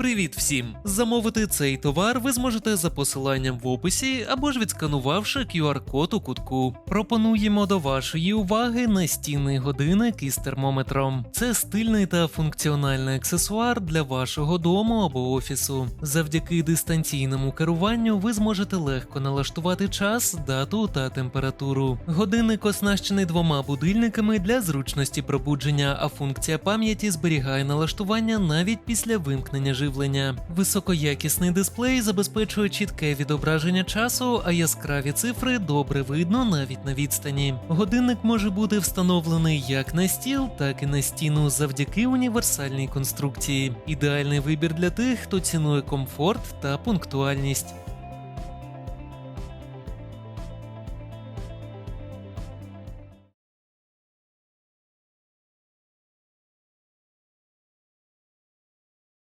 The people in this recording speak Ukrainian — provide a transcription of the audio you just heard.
Привіт всім! Замовити цей товар ви зможете за посиланням в описі або ж відсканувавши QR-код у кутку. Пропонуємо до вашої уваги настінний годинник із термометром. Це стильний та функціональний аксесуар для вашого дому або офісу. Завдяки дистанційному керуванню ви зможете легко налаштувати час, дату та температуру. Годинник оснащений двома будильниками для зручності пробудження, а функція пам'яті зберігає налаштування навіть після вимкнення живлення. Високоякісний дисплей забезпечує чітке відображення часу, а яскраві цифри добре видно навіть на відстані. Годинник може бути встановлений як на стіл, так і на стіну завдяки універсальній конструкції. Ідеальний вибір для тих, хто цінує комфорт та пунктуальність.